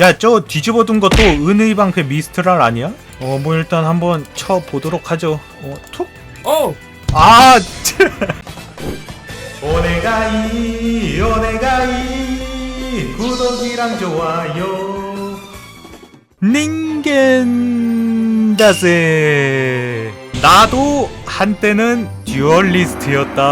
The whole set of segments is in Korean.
야 저 뒤집어 둔 것도 은의 방패 미스트랄 아니야? 어 뭐 일단 한번 쳐 보도록 하죠. 어 툭. 어 아. 오네가이 오네가이 구독이랑 좋아요. 닌겐 다세. 나도 한때는 듀얼리스트였다.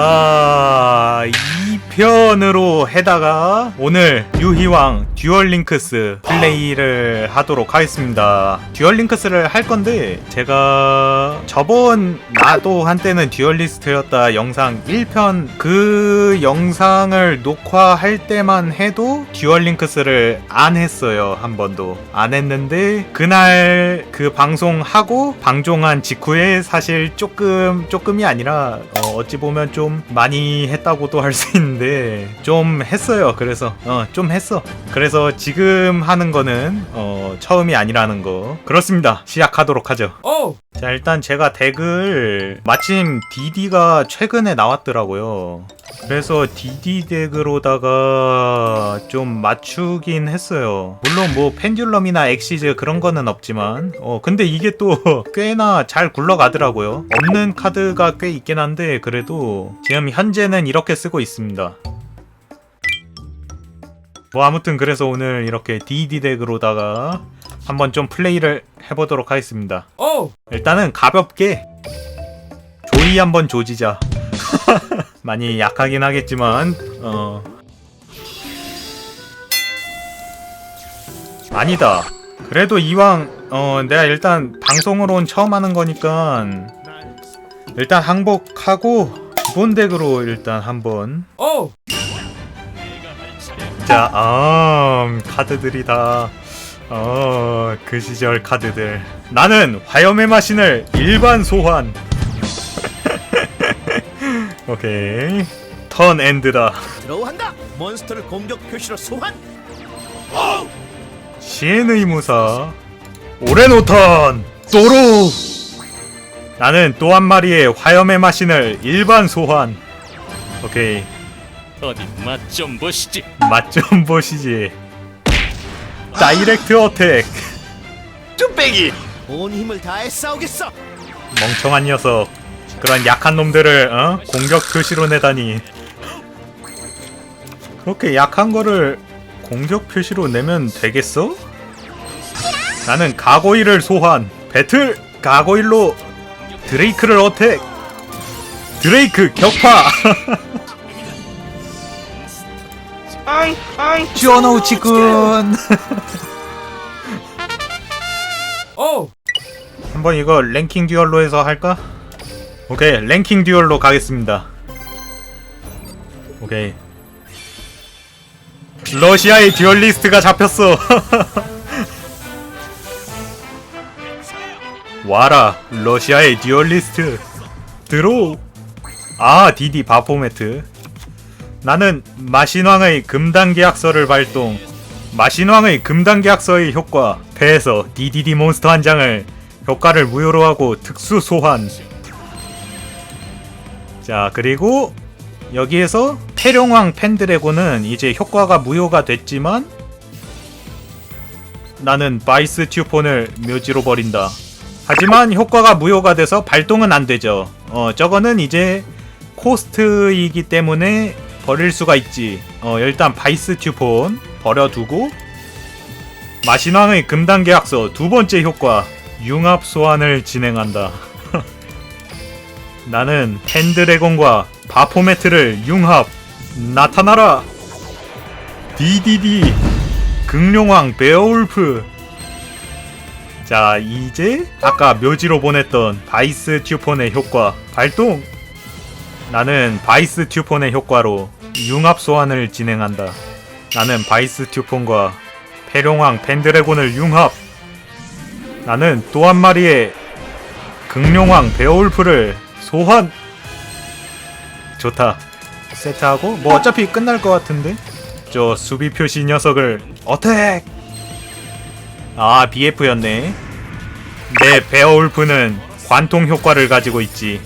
2편으로 해다가 오늘 유희왕 듀얼링크스 플레이를 하도록 하겠습니다. 듀얼링크스를 할 건데 제가 저번 나도 한때는 듀얼리스트였다 영상 1편 그 영상을 녹화할 때만 해도 듀얼링크스를 안 했어요. 한 번도. 안 했는데 그날 그 방송하고 방종한 직후에 사실 조금 조금이 아니라 어, 어찌 보면 좀 많이 했다고도 할 수 있는데 좀 했어요. 그래서 어, 좀 했어. 그래서 지금 하는 거는 어, 처음이 아니라는 거. 그렇습니다. 시작하도록 하죠. 어. 자 일단 제가 덱을 마침 DD가 최근에 나왔더라고요 그래서 DD 덱으로다가 좀 맞추긴 했어요 물론 뭐 펜듈럼이나 엑시즈 그런 거는 없지만 어 근데 이게 또 꽤나 잘 굴러가더라고요 없는 카드가 꽤 있긴 한데 그래도 지금 현재는 이렇게 쓰고 있습니다 뭐 아무튼 그래서 오늘 이렇게 DD 덱으로다가 한번 좀 플레이를 해보도록 하겠습니다 어. 일단은 가볍게 조이 한번 조지자. 많이 약하긴 하겠지만 어 아니다. 그래도 이왕 어 내가 일단 방송으론 처음 하는 거니까 일단 항복하고 기본 덱으로 일단 한번 어. 자, 아, 카드들이 다, 어, 그 시절 카드들. 나는 화염의 마신을 일반 소환. 오케이. 턴 엔드다. 들어한다. 몬스터를 공격 표시로 소환. 시엔의 무사. 오레노턴. 또로. 나는 또 한 마리의 화염의 마신을 일반 소환. 오케이. 어디 맛 좀 보시지. 맛 좀 보시지. 다이렉트 어택. 뚝배기. 온 힘을 다해 싸우겠어. 멍청한 녀석 그런 약한 놈들을 어? 공격 표시로 내다니 그렇게 약한 거를 공격 표시로 내면 되겠어? 나는 가고일을 소환 배틀 가고일로 드레이크를 어택 드레이크 격파 쥐어넣으치군. 어. 한번 이거 랭킹 듀얼로 해서 할까? 오케이 랭킹 듀얼로 가겠습니다. 오케이. 러시아의 듀얼리스트가 잡혔어. 와라 러시아의 듀얼리스트. 들어 아 디디 바포매트 나는 마신왕의 금단 계약서를 발동 마신왕의 금단 계약서의 효과 배에서 DDD 몬스터 한 장을 효과를 무효로 하고 특수 소환. 자 그리고 여기에서 태룡왕 펜드래곤은 이제 효과가 무효가 됐지만 나는 바이스 튜폰을 묘지로 버린다. 하지만 효과가 무효가 돼서 발동은 안 되죠. 어 저거는 이제 코스트이기 때문에 버릴 수가 있지 어 일단 바이스 튜폰 버려두고 마신왕의 금단 계약서 두 번째 효과 융합 소환을 진행한다. 나는 펜드래곤과 바포메트를 융합 나타나라. DDD 극룡왕 베어울프. 자 이제 아까 묘지로 보냈던 바이스 튜폰의 효과 발동. 나는 바이스 튜폰의 효과로 융합 소환을 진행한다. 나는 바이스 튜폰과 페룡왕 펜드래곤을 융합. 나는 또 한 마리의 극룡왕 베어울프를 소환. 좋다. 세트하고 뭐 어차피 끝날 것 같은데. 저 수비 표시 녀석을 어택. 아 BF였네. 내 베어울프는 관통 효과를 가지고 있지.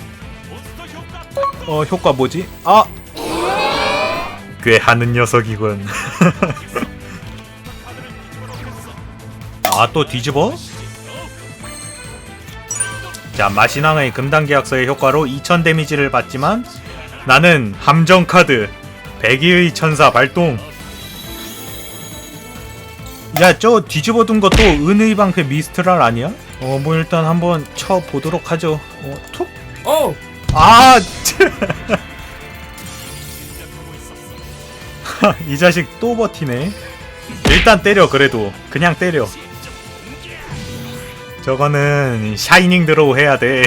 어 효과 뭐지? 아 꽤 하는 녀석이군. 아 또 뒤집어? 자 마신왕의 금단 계약서의 효과로 2000 데미지를 받지만 나는 함정 카드 백의의 천사 발동 야 저 뒤집어 둔 것도 은의 방패 미스트랄 아니야? 어 뭐 일단 한번 쳐 보도록 하죠 어 툭? Oh! 아! 이 자식 또 버티네. 일단 때려 그래도 그냥 때려. 저거는 샤이닝 드로우 해야 돼.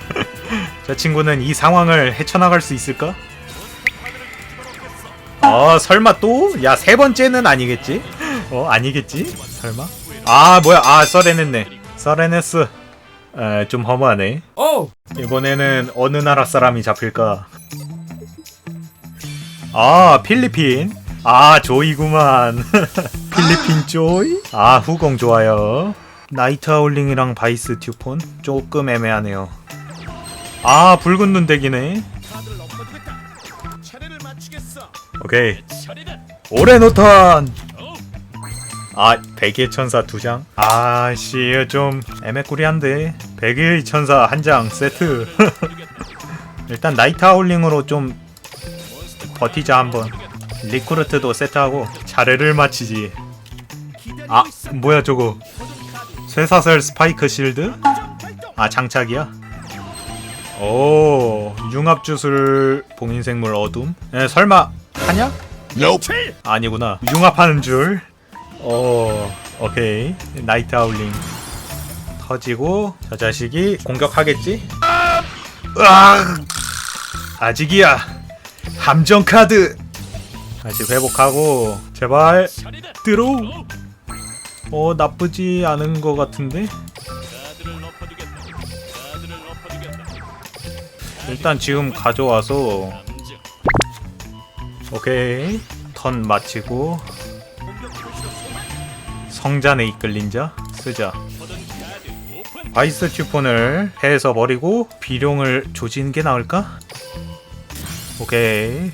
저 친구는 이 상황을 헤쳐나갈 수 있을까? 어 설마 또? 야 세 번째는 아니겠지? 어 아니겠지? 설마? 아 뭐야 아 서레냈네 서레네스 에, 좀 허무하네! 이번에는 어느 나라 사람이 잡힐까? 아, 필리핀. 아, 조이구만. 필리핀 조이? 아, 후공 좋아요. 나이트 아울링이랑 바이스 튜폰? 조금 애매하네요. 아, 붉은 눈 덱이네. 카드를 엎어주겠다. 차례를 맞추겠어. 오케이. 오레노탄! 아, 백의 천사 두 장? 아씨, 좀 애매꾸리한데. 백의 천사 한 장 세트. 일단 나이트 아울링으로 좀 버티자 한번. 리크루트도 세트하고 차례를 마치지. 아. 뭐야 저거? 쇠사슬 스파이크 실드? 아, 장착이야? 오, 융합주술 봉인생물 어둠? 에, 설마 하냐? Nope. 아니구나. 융합하는 줄. 어, 오케이. 나이트 아울링. 터지고, 저 자식이 공격하겠지? 으악! 아직이야. 함정 카드. 다시 회복하고, 제발. 들어오. 어, 나쁘지 않은 것 같은데? 일단 지금 가져와서. 오케이. 턴 마치고, 성잔에 이끌린 자, 쓰자. 바이스 튜폰을 해서 버리고 비룡을 조지는 게 나을까? 오케이.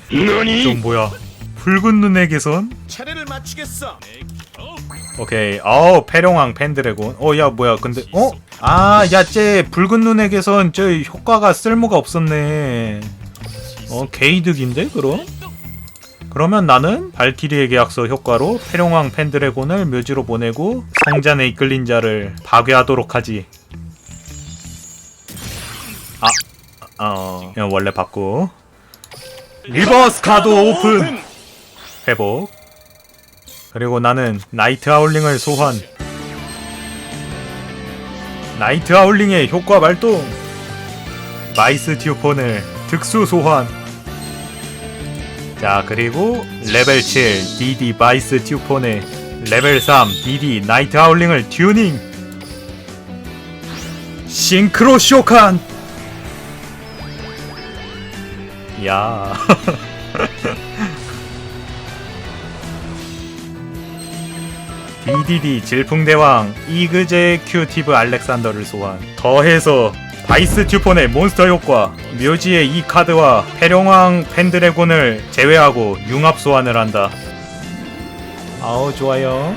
좀 뭐야? 붉은 눈의 개선? 차례를 맞추겠어. 오케이. 아우 패룡왕 펜드래곤. 어 야 뭐야. 근데 어? 아 야쟤 붉은 눈의 개선 저 효과가 쓸모가 없었네. 어 게이득인데 그럼? 그러면 나는 발키리의 계약서 효과로 패룡왕 펜드래곤을 묘지로 보내고 성잔에 이끌린 자를 파괴하도록 하지. 아, 어, 그냥 원래 받고 리버스 카드 오픈. 회복. 그리고 나는 나이트 아울링을 소환. 나이트 아울링의 효과 발동. 마이스 튜폰을 특수 소환. 자 그리고 레벨 7 DD 바이스 튜폰에 레벨 3 DD 나이트 아울링을 튜닝. 싱크로 쇼칸 야. DDD 질풍대왕 이그제 큐티브 알렉산더를 소환. 더해서 바이스 튜폰의 몬스터 효과 묘지의 이 카드와 패룡왕 펜드래곤을 제외하고 융합 소환을 한다. 아우 좋아요.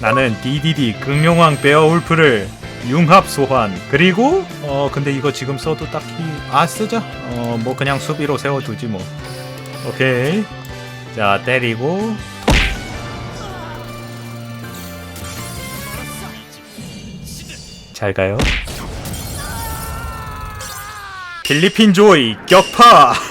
나는 DDD 극룡왕 베어울프를 융합 소환 그리고 어 근데 이거 지금 써도 딱히 아 쓰자 어 뭐 그냥 수비로 세워두지 뭐 오케이 자 때리고 잘 가요. 필리핀 조이 격파.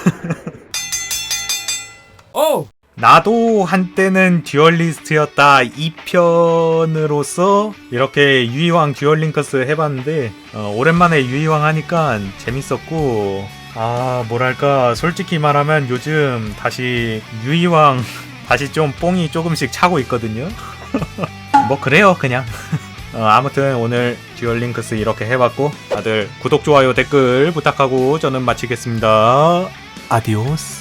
Oh! 나도 한때는 듀얼리스트였다. 2편으로서 이렇게 유이왕 듀얼링크스 해봤는데 어, 오랜만에 유이왕 하니까 재밌었고 아 뭐랄까 솔직히 말하면 요즘 다시 유이왕 다시 좀 뽕이 조금씩 차고 있거든요. 뭐 그래요 그냥. 어, 아무튼 오늘 듀얼링크스 이렇게 해봤고 다들 구독 좋아요 댓글 부탁하고 저는 마치겠습니다. 아디오스